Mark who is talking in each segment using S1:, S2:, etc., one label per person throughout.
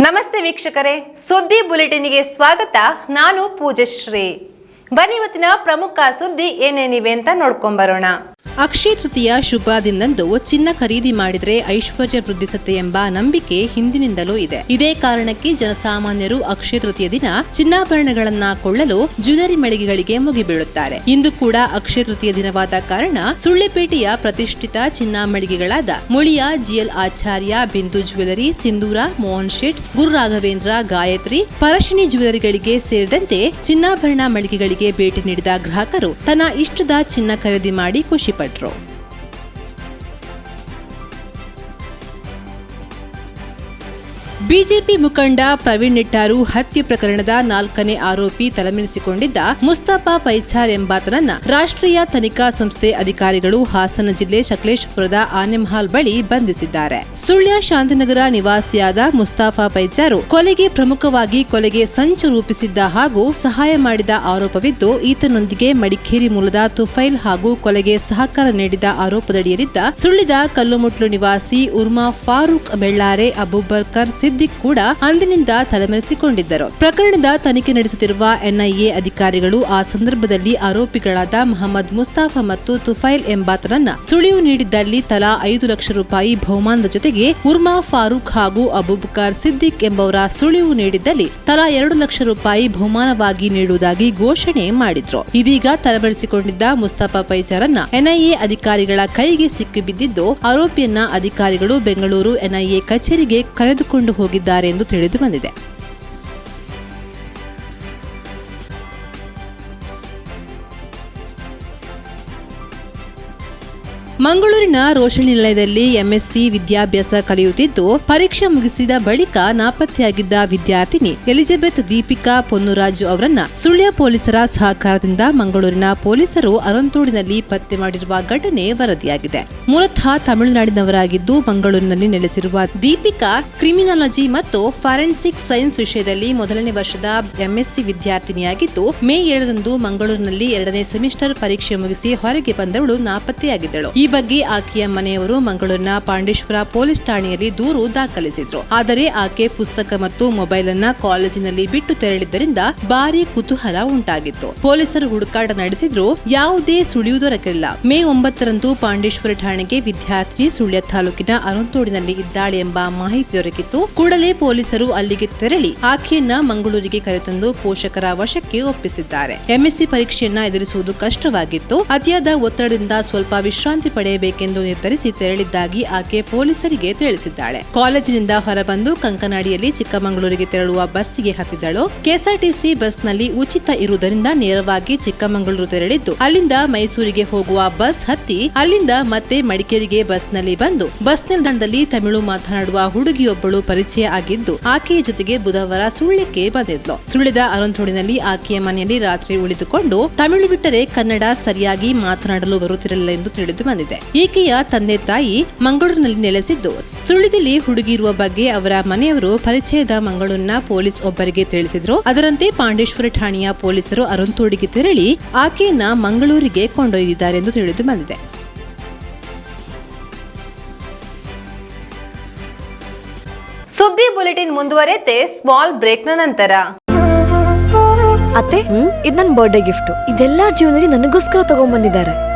S1: ನಮಸ್ತೆ ವೀಕ್ಷಕರೇ ಸುದ್ದಿ ಬುಲೆಟಿನ್ಗೆ ಸ್ವಾಗತ. ನಾನು ಪೂಜಶ್ರೀ. ಬನ್ನಿ ಇವತ್ತಿನ ಪ್ರಮುಖ ಸುದ್ದಿ ಏನೇನಿವೆ ಅಂತ ನೋಡ್ಕೊಂಬರೋಣ. ಅಕ್ಷಯ ತೃತೀಯ ಶುಭ ದಿನದಂದು ಚಿನ್ನ ಖರೀದಿ ಮಾಡಿದರೆ ಐಶ್ವರ್ಯ ವೃದ್ಧಿಸುತ್ತೆ ಎಂಬ ನಂಬಿಕೆ ಹಿಂದಿನಿಂದಲೂ ಇದೆ. ಇದೇ ಕಾರಣಕ್ಕೆ ಜನಸಾಮಾನ್ಯರು ಅಕ್ಷಯ ತೃತೀಯ ದಿನ ಚಿನ್ನಾಭರಣಗಳನ್ನ ಕೊಳ್ಳಲು ಜ್ಯುವೆಲರಿ ಮಳಿಗೆಗಳಿಗೆ ಮುಗಿಬೀಳುತ್ತಾರೆ. ಇಂದು ಕೂಡ ಅಕ್ಷಯ ತೃತೀಯ ದಿನವಾದ ಕಾರಣ ಸುಳ್ಳಿಪೇಟೆಯ ಪ್ರತಿಷ್ಠಿತ ಚಿನ್ನ ಮಳಿಗೆಗಳಾದ ಮುಳಿಯ, ಜಿಎಲ್ ಆಚಾರ್ಯ, ಬಿಂದು ಜ್ಯುವೆಲರಿ, ಸಿಂಧೂರ, ಮೋಹನ್ ಶೆಟ್ ಗುರು ರಾಘವೇಂದ್ರ ಗಾಯತ್ರಿ ಪರಶಿನಿ ಜ್ಯುವೆಲರಿಗಳಿಗೆ ಸೇರಿದಂತೆ ಚಿನ್ನಾಭರಣ ಮಳಿಗೆಗಳಿಗೆ ಭೇಟಿ ನೀಡಿದ ಗ್ರಾಹಕರು ತನ್ನ ಇಷ್ಟದ ಚಿನ್ನ ಖರೀದಿ ಮಾಡಿ ಖುಷಿಪಟ್ಟರು Federal. ಬಿಜೆಪಿ ಮುಖಂಡ ಪ್ರವೀಣ್ ನಿಟ್ಟಾರು ಹತ್ಯೆ ಪ್ರಕರಣದ ನಾಲ್ಕನೇ ಆರೋಪಿ ತಲೆಮೆನಿಸಿಕೊಂಡಿದ್ದ ಮುಸ್ತಫಾ ಪೈಚಾರ್ ಎಂಬಾತನನ್ನ ರಾಷ್ಟ್ರೀಯ ತನಿಖಾ ಸಂಸ್ಥೆ ಅಧಿಕಾರಿಗಳು ಹಾಸನ ಜಿಲ್ಲೆ ಸಕಲೇಶಪುರದ ಆನೆಮಹಾಲ್ ಬಳಿ ಬಂಧಿಸಿದ್ದಾರೆ. ಸುಳ್ಯ ಶಾಂತಿನಗರ ನಿವಾಸಿಯಾದ ಮುಸ್ತಾಫಾ ಪೈಚಾರು ಕೊಲೆಗೆ ಪ್ರಮುಖವಾಗಿ ಕೊಲೆಗೆ ಸಂಚು ರೂಪಿಸಿದ್ದ ಹಾಗೂ ಸಹಾಯ ಮಾಡಿದ ಆರೋಪವಿದ್ದು, ಈತನೊಂದಿಗೆ ಮಡಿಕೇರಿ ಮೂಲದ ತುಫೈಲ್ ಹಾಗೂ ಕೊಲೆಗೆ ಸಹಕಾರ ನೀಡಿದ ಆರೋಪದಡಿಯಲ್ಲಿದ್ದ ಸುಳ್ಳಿದ ಕಲ್ಲುಮುಟ್ಲು ನಿವಾಸಿ ಉರ್ಮಾ ಫಾರೂಕ್ ಬೆಳ್ಳಾರೆ ಅಬೂಬರ್ಕರ್ ಸಿದ್ದಿಕ್ ಕೂಡ ಅಂದಿನಿಂದ ತಲೆಮರೆಸಿಕೊಂಡಿದ್ದರು. ಪ್ರಕರಣದ ತನಿಖೆ ನಡೆಸುತ್ತಿರುವ ಎನ್ಐಎ ಅಧಿಕಾರಿಗಳು ಆ ಸಂದರ್ಭದಲ್ಲಿ ಆರೋಪಿಗಳಾದ ಮಹಮ್ಮದ್ ಮುಸ್ತಾಫಾ ಮತ್ತು ತುಫೈಲ್ ಎಂಬಾತನನ್ನ ಸುಳಿವು ನೀಡಿದ್ದಲ್ಲಿ ತಲಾ ಐದು ಲಕ್ಷ ರೂಪಾಯಿ ಬಹುಮಾನದ ಜೊತೆಗೆ ಉರ್ಮಾ ಫಾರೂಕ್ ಹಾಗೂ ಅಬೂಬಕರ್ ಸಿದ್ದಿಕ್ ಎಂಬವರ ಸುಳಿವು ನೀಡಿದ್ದಲ್ಲಿ ತಲಾ ಎರಡು ಲಕ್ಷ ರೂಪಾಯಿ ಬಹುಮಾನವಾಗಿ ನೀಡುವುದಾಗಿ ಘೋಷಣೆ ಮಾಡಿದ್ರು. ಇದೀಗ ತಲೆಮರೆಸಿಕೊಂಡಿದ್ದ ಮುಸ್ತಫಾ ಪೈಚಾರನ್ನ ಎನ್ಐಎ ಅಧಿಕಾರಿಗಳ ಕೈಗೆ ಸಿಕ್ಕಿಬಿದ್ದಿದ್ದು ಆರೋಪಿಯನ್ನ ಅಧಿಕಾರಿಗಳು ಬೆಂಗಳೂರು ಎನ್ಐಎ ಕಚೇರಿಗೆ ಕರೆದುಕೊಂಡು ಹೋಗಿದ್ದಾರೆ ಎಂದು ತಿಳಿದು ಬಂದಿದೆ. ಮಂಗಳೂರಿನ ರೋಷಣಿ ನಿಲಯದಲ್ಲಿ ಎಂಎಸ್ಸಿ ವಿದ್ಯಾಭ್ಯಾಸ ಕಲಿಯುತ್ತಿದ್ದು, ಪರೀಕ್ಷೆ ಮುಗಿಸಿದ ಬಳಿಕ ನಾಪತ್ತೆಯಾಗಿದ್ದ ವಿದ್ಯಾರ್ಥಿನಿ ಎಲಿಜಬೆತ್ ದೀಪಿಕಾ ಪೊನ್ನುರಾಜು ಅವರನ್ನ ಸುಳ್ಯ ಪೊಲೀಸರ ಸಹಕಾರದಿಂದ ಮಂಗಳೂರಿನ ಪೊಲೀಸರು ಅರಂತೋಡಿನಲ್ಲಿ ಪತ್ತೆ ಮಾಡಿರುವ ಘಟನೆ ವರದಿಯಾಗಿದೆ. ಮೂಲತಃ ತಮಿಳುನಾಡಿನವರಾಗಿದ್ದು, ಮಂಗಳೂರಿನಲ್ಲಿ ನೆಲೆಸಿರುವ ದೀಪಿಕಾ ಕ್ರಿಮಿನಾಲಜಿ ಮತ್ತು ಫಾರೆನ್ಸಿಕ್ ಸೈನ್ಸ್ ವಿಷಯದಲ್ಲಿ ಮೊದಲನೇ ವರ್ಷದ ಎಂಎಸ್ಸಿ ವಿದ್ಯಾರ್ಥಿನಿಯಾಗಿದ್ದು, ಮೇ ಏಳರಂದು ಮಂಗಳೂರಿನಲ್ಲಿ ಎರಡನೇ ಸೆಮಿಸ್ಟರ್ ಪರೀಕ್ಷೆ ಮುಗಿಸಿ ಹೊರಗೆ ಬಂದವಳು ನಾಪತ್ತೆಯಾಗಿದ್ದಳು. ಬಗ್ಗೆ ಆಕೆಯ ಮನೆಯವರು ಮಂಗಳೂರಿನ ಪಾಂಡೇಶ್ವರ ಪೊಲೀಸ್ ಠಾಣೆಯಲ್ಲಿ ದೂರು ದಾಖಲಿಸಿದ್ರು. ಆದರೆ ಆಕೆ ಪುಸ್ತಕ ಮತ್ತು ಮೊಬೈಲ್ ಅನ್ನ ಕಾಲೇಜಿನಲ್ಲಿ ಬಿಟ್ಟು ತೆರಳಿದ್ದರಿಂದ ಭಾರಿ ಕುತೂಹಲ ಉಂಟಾಗಿತ್ತು. ಪೊಲೀಸರು ಹುಡುಕಾಟ ನಡೆಸಿದ್ರು, ಯಾವುದೇ ಸುಳಿವು ದೊರಕಿಲ್ಲ ಮೇ ಒಂಬತ್ತರಂದು ಪಾಂಡೇಶ್ವರ ಠಾಣೆಗೆ ವಿದ್ಯಾರ್ಥಿನಿ ಸುಳ್ಯ ತಾಲೂಕಿನ ಅರಂತೋಡಿನಲ್ಲಿ ಇದ್ದಾಳೆ ಎಂಬ ಮಾಹಿತಿ ದೊರಕಿತ್ತು. ಕೂಡಲೇ ಪೊಲೀಸರು ಅಲ್ಲಿಗೆ ತೆರಳಿ ಆಕೆಯನ್ನ ಮಂಗಳೂರಿಗೆ ಕರೆತಂದು ಪೋಷಕರ ವಶಕ್ಕೆ ಒಪ್ಪಿಸಿದ್ದಾರೆ. ಎಂಎಸ್ಸಿ ಪರೀಕ್ಷೆಯನ್ನ ಎದುರಿಸುವುದು ಕಷ್ಟವಾಗಿತ್ತು. ಅತಿಯಾದ ಒತ್ತಡದಿಂದ ಸ್ವಲ್ಪ ವಿಶ್ರಾಂತಿ ಪಡೆಯಬೇಕೆಂದು ನಿರ್ಧರಿಸಿ ತೆರಳಿದ್ದಾಗಿ ಆಕೆ ಪೊಲೀಸರಿಗೆ ತಿಳಿಸಿದ್ದಾಳೆ. ಕಾಲೇಜಿನಿಂದ ಹೊರಬಂದು ಕಂಕನಾಡಿಯಲ್ಲಿ ಚಿಕ್ಕಮಗಳೂರಿಗೆ ತೆರಳುವ ಬಸ್ಸಿಗೆ ಹತ್ತಿದಳು ಕೆಎಸ್ಆರ್ಟಿಸಿ ಬಸ್ನಲ್ಲಿ ಉಚಿತ ಇರುವುದರಿಂದ ನೇರವಾಗಿ ಚಿಕ್ಕಮಗಳೂರು ತೆರಳಿದ್ದು, ಅಲ್ಲಿಂದ ಮೈಸೂರಿಗೆ ಹೋಗುವ ಬಸ್ ಹತ್ತಿ, ಅಲ್ಲಿಂದ ಮತ್ತೆ ಮಡಿಕೇರಿಗೆ ಬಸ್ನಲ್ಲಿ ಬಂದು ಬಸ್ ನಿಲ್ದಾಣದಲ್ಲಿ ತಮಿಳು ಮಾತನಾಡುವ ಹುಡುಗಿಯೊಬ್ಬಳು ಪರಿಚಯ ಆಗಿದ್ದು, ಆಕೆಯ ಜೊತೆಗೆ ಬುಧವಾರ ಸುಳ್ಳಕ್ಕೆ ಬಂದಿದ್ಲು. ಸುಳ್ಳಿದ ಅರಂತೋಡಿನಲ್ಲಿ ಆಕೆಯ ಮನೆಯಲ್ಲಿ ರಾತ್ರಿ ಉಳಿದುಕೊಂಡು ತಮಿಳು ಬಿಟ್ಟರೆ ಕನ್ನಡ ಸರಿಯಾಗಿ ಮಾತನಾಡಲು ಬರುತ್ತಿರಲಿಲ್ಲ ಎಂದು ತಿಳಿದು ಬಂದಿದೆ. ಈಕೆಯ ತಂದೆ ತಾಯಿ ಮಂಗಳೂರಿನಲ್ಲಿ ನೆಲೆಸಿದ್ದು. ಸುಳ್ಳಿದಲ್ಲಿ ಹುಡುಗಿರುವ ಬಗ್ಗೆ ಅವರ ಮನೆಯವರು ಪರಿಚಯದ ಮಂಗಳೂರಿನ ಪೊಲೀಸ್ ಒಬ್ಬರಿಗೆ ತಿಳಿಸಿದ್ರು. ಅದರಂತೆ ಪಾಂಡೇಶ್ವರ ಠಾಣೆಯ ಪೊಲೀಸರು ಅರುಂತೋಡಿಗೆ ತೆರಳಿ ಆಕೆಯನ್ನ ಮಂಗಳೂರಿಗೆ ಕೊಂಡೊಯ್ದಿದ್ದಾರೆ ಎಂದು ತಿಳಿದು ಬಂದಿದೆ. ಸುದ್ದಿ ಬುಲೆಟಿನ್ ಮುಂದುವರೆತೆ ಸ್ಮಾಲ್ ಬ್ರೇಕ್ನ ನಂತರ.
S2: ಅತ್ತೆ ಇದು ನನ್ನ ಬರ್ಡೇ ಗಿಫ್ಟ್ ಇದೆಲ್ಲ ಜೀವನದಲ್ಲಿ ನನಗೋಸ್ಕರ ತಗೊಂಡ್ಬಂದಿದ್ದಾರೆ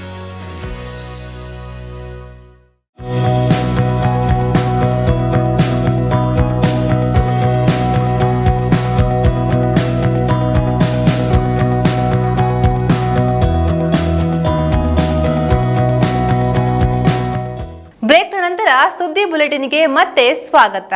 S3: ಸುದ್ದಿ ಬುಲೆಟಿನ್ಗೆ ಮತ್ತೆ ಸ್ವಾಗತ.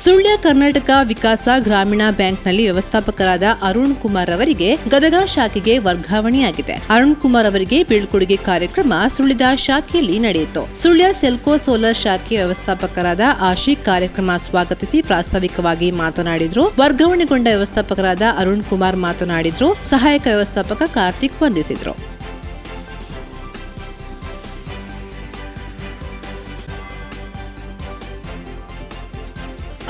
S1: ಸುಳ್ಯ ಕರ್ನಾಟಕ ವಿಕಾಸ ಗ್ರಾಮೀಣ ಬ್ಯಾಂಕ್ನಲ್ಲಿ ವ್ಯವಸ್ಥಾಪಕರಾದ ಅರುಣ್ ಕುಮಾರ್ ಅವರಿಗೆ ಗದಗ ಶಾಖೆಗೆ ವರ್ಗಾವಣೆಯಾಗಿದೆ. ಅರುಣ್ ಕುಮಾರ್ ಅವರಿಗೆ ಬೀಳ್ಕೊಡುಗೆ ಕಾರ್ಯಕ್ರಮ ಸುಳಿದ ಶಾಖೆಯಲ್ಲಿ ನಡೆಯಿತು. ಸುಳ್ಯ ಸೆಲ್ಕೋ ಸೋಲಾರ್ ಶಾಖೆ ವ್ಯವಸ್ಥಾಪಕರಾದ ಆಶಿಕ್ ಕಾರ್ಯಕ್ರಮ ಸ್ವಾಗತಿಸಿ ಪ್ರಾಸ್ತಾವಿಕವಾಗಿ ಮಾತನಾಡಿದ್ರು. ವರ್ಗಾವಣೆಗೊಂಡ ವ್ಯವಸ್ಥಾಪಕರಾದ ಅರುಣ್ ಕುಮಾರ್ ಮಾತನಾಡಿದ್ರು. ಸಹಾಯಕ ವ್ಯವಸ್ಥಾಪಕ ಕಾರ್ತಿಕ್ ವಂದಿಸಿದ್ರು.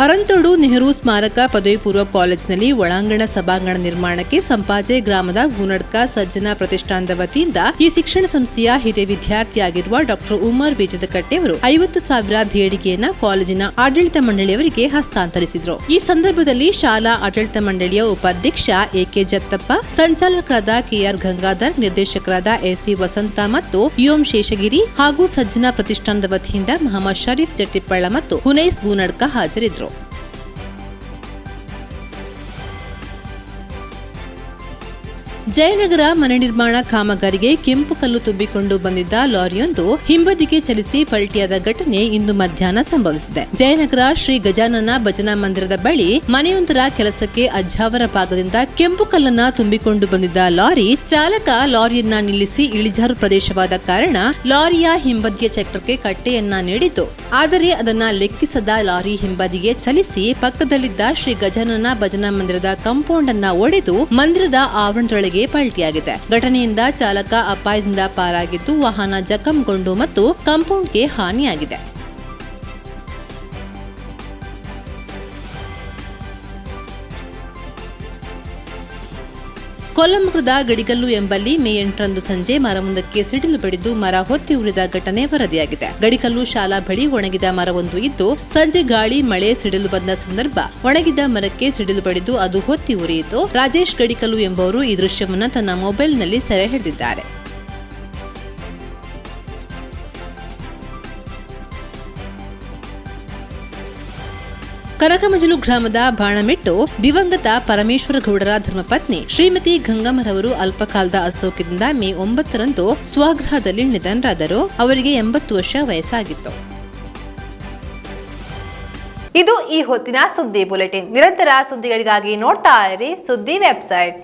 S1: ಅರಂತೋಡು ನೆಹರು ಸ್ಮಾರಕ ಪದವಿ ಪೂರ್ವ ಕಾಲೇಜಿನಲ್ಲಿ ಒಳಾಂಗಣ ಸಭಾಂಗಣ ನಿರ್ಮಾಣಕ್ಕೆ ಸಂಪಾಜೆ ಗ್ರಾಮದ ಗುನಡ್ಕ ಸಜ್ಜನ ಪ್ರತಿಷ್ಠಾನದ ವತಿಯಿಂದ ಈ ಶಿಕ್ಷಣ ಸಂಸ್ಥೆಯ ಹಿರಿಯ ವಿದ್ಯಾರ್ಥಿಯಾಗಿರುವ ಡಾಕ್ಟರ್ ಉಮರ್ ಬೀಜದಕಟ್ಟೆ ಅವರು ಐವತ್ತು ಸಾವಿರ ದೇಣಿಗೆಯನ್ನ ಕಾಲೇಜಿನ ಆಡಳಿತ ಮಂಡಳಿಯವರಿಗೆ ಹಸ್ತಾಂತರಿಸಿದರು. ಈ ಸಂದರ್ಭದಲ್ಲಿ ಶಾಲಾ ಆಡಳಿತ ಮಂಡಳಿಯ ಉಪಾಧ್ಯಕ್ಷ ಎಕೆ ಜತ್ತಪ್ಪ, ಸಂಚಾಲಕರಾದ ಕೆಆರ್ ಗಂಗಾಧರ್, ನಿರ್ದೇಶಕರಾದ ಎಸಿ ವಸಂತ ಮತ್ತು ಯುಎಂ ಶೇಷಗಿರಿ ಹಾಗೂ ಸಜ್ಜನ ಪ್ರತಿಷ್ಠಾನದ ವತಿಯಿಂದ ಮಹಮ್ಮದ್ ಶರೀಫ್ ಜಟ್ಟಿಪ್ಪಳ್ಳ ಮತ್ತು ಹುನೈಸ್ ಗೂನಡ್ಕ ಹಾಜರಿದ್ದರು ಜಯನಗರ ಮನೆ ನಿರ್ಮಾಣ ಕಾಮಗಾರಿಗೆ ಕೆಂಪು ಕಲ್ಲು ತುಂಬಿಕೊಂಡು ಬಂದಿದ್ದ ಲಾರಿಯೊಂದು ಹಿಂಬದಿಗೆ ಚಲಿಸಿ ಪಲ್ಟಿಯಾದ ಘಟನೆ ಇಂದು ಮಧ್ಯಾಹ್ನ ಸಂಭವಿಸಿದೆ. ಜಯನಗರ ಶ್ರೀ ಗಜಾನನ ಭಜನಾ ಮಂದಿರದ ಬಳಿ ಮನೆಯೊಂದರ ಕೆಲಸಕ್ಕೆ ಅಜ್ಜಾವರ ಭಾಗದಿಂದ ಕೆಂಪು ಕಲ್ಲನ್ನ ತುಂಬಿಕೊಂಡು ಬಂದಿದ್ದ ಲಾರಿ ಚಾಲಕ ಲಾರಿಯನ್ನ ನಿಲ್ಲಿಸಿ ಇಳಿಜಾರು ಪ್ರದೇಶವಾದ ಕಾರಣ ಲಾರಿಯ ಹಿಂಬದಿಯ ಚಕ್ರಕ್ಕೆ ಕಟ್ಟೆಯನ್ನ ನೀಡಿತು ಆದರೆ ಅದನ್ನ ಲೆಕ್ಕಿಸದ ಲಾರಿ ಹಿಂಬದಿಗೆ ಚಲಿಸಿ ಪಕ್ಕದಲ್ಲಿದ್ದ ಶ್ರೀ ಗಜಾನನ ಭಜನಾ ಮಂದಿರದ ಕಾಂಪೌಂಡ್ ಅನ್ನ ಒಡೆದು ಮಂದಿರದ ಆವರಣದೊಳಗೆ ಪಲ್ಟಿಯಾಗಿದೆ. ಘಟನೆಯಿಂದ ಚಾಲಕ ಅಪಾಯದಿಂದ ಪಾರಾಗಿದ್ದು ವಾಹನ ಜಖಂಗೊಂಡು ಮತ್ತು ಕಾಂಪೌಂಡ್ಗೆ ಹಾನಿಯಾಗಿದೆ. ಕೊಲ್ಲಂಬುರದ ಗಡಿಗಲ್ಲು ಎಂಬಲ್ಲಿ ಮೇ ಎಂಟರಂದು ಸಂಜೆ ಮರವೊಂದಕ್ಕೆ ಸಿಡಿಲು ಬಡಿದು ಮರ ಹೊತ್ತಿ ಉರಿದ ಘಟನೆ ವರದಿಯಾಗಿದೆ. ಗಡಿಕಲ್ಲು ಶಾಲಾ ಬಳಿ ಒಣಗಿದ ಮರವೊಂದು ಇದ್ದು, ಸಂಜೆ ಗಾಳಿ, ಮಳೆ, ಸಿಡಿಲು ಬಂದ ಸಂದರ್ಭ ಒಣಗಿದ ಮರಕ್ಕೆ ಸಿಡಿಲು ಬಡಿದು ಅದು ಹೊತ್ತಿ ಉರಿಯಿತು. ರಾಜೇಶ್ ಗಡಿಕಲ್ಲು ಎಂಬವರು ಈ ದೃಶ್ಯವನ್ನು ತನ್ನ ಮೊಬೈಲ್ನಲ್ಲಿ ಸೆರೆ ಹಿಡಿದಿದ್ದಾರೆ. ಕನಕಮಜಲು ಗ್ರಾಮದ ಬಾಣಮೆಟ್ಟು ದಿವಂಗತ ಪರಮೇಶ್ವರ ಗೌಡರ ಧರ್ಮಪತ್ನಿ ಶ್ರೀಮತಿ ಗಂಗಮ್ಮರವರು ಅಲ್ಪಕಾಲದ ಅಸೌಖ್ಯದಿಂದ ಮೇ ಒಂಬತ್ತರಂದು ಸ್ವಗೃಹದಲ್ಲಿ ನಿಧನರಾದರು. ಅವರಿಗೆ ಎಂಬತ್ತು ವರ್ಷ ವಯಸ್ಸಾಗಿತ್ತು.
S3: ಇದು ಈ ಹೊತ್ತಿನ ಸುದ್ದಿ ಬುಲೆಟಿನ್. ನಿರಂತರ ಸುದ್ದಿಗಳಿಗಾಗಿ ನೋಡ್ತಾ ಇರಿ ಸುದ್ದಿ ವೆಬ್ಸೈಟ್.